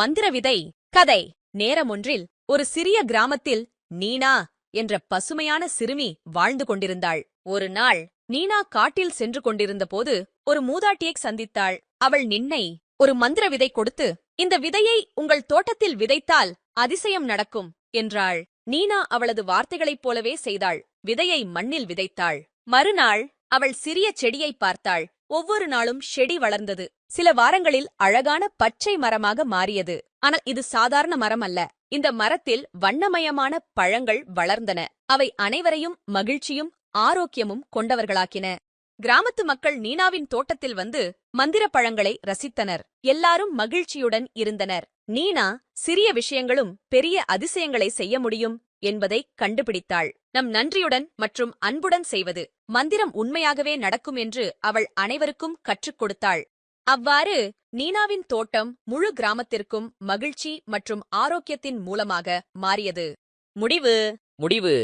மந்திர விதை கதை. நேரமொன்றில் ஒரு சிறிய கிராமத்தில் நீனா என்ற பசுமையான சிறுமி வாழ்ந்து கொண்டிருந்தாள். ஒரு நாள் நீனா காட்டில் சென்று கொண்டிருந்தபோது ஒரு மூதாட்டியைச் சந்தித்தாள். அவள் நின்னை ஒரு மந்திர விதை கொடுத்து இந்த விதையை உங்கள் தோட்டத்தில் விதைத்தால் அதிசயம் நடக்கும் என்றாள். நீனா அவளது வார்த்தைகளைப் போலவே செய்தாள். விதையை மண்ணில் விதைத்தாள். மறுநாள் அவள் சிறிய செடியை பார்த்தாள். ஒவ்வொரு நாளும் செடி வளர்ந்தது. சில வாரங்களில் அழகான பச்சை மரமாக மாறியது. ஆனால் இது சாதாரண மரம் அல்ல. இந்த மரத்தில் வண்ணமயமான பழங்கள் வளர்ந்தன. அவை அனைவரையும் மகிழ்ச்சியும் ஆரோக்கியமும் கொண்டவர்களாக்கின. கிராமத்து மக்கள் நீனாவின் தோட்டத்தில் வந்து மந்திர பழங்களை ரசித்தனர். எல்லாரும் மகிழ்ச்சியுடன் இருந்தனர். நீனா சிறிய விஷயங்களும் பெரிய அதிசயங்களை செய்ய முடியும் என்பதை கண்டுபிடித்தாள். நம் நன்றியுடன் மற்றும் அன்புடன் செய்வது. மந்திரம் உண்மையாகவே நடக்கும் என்று அவள் அனைவருக்கும் கற்றுக் கொடுத்தாள். அவ்வாறு நீனாவின் தோட்டம் முழு கிராமத்திற்கும் மகிழ்ச்சி மற்றும் ஆரோக்கியத்தின் மூலமாக மாறியது. முடிவு. முடிவு.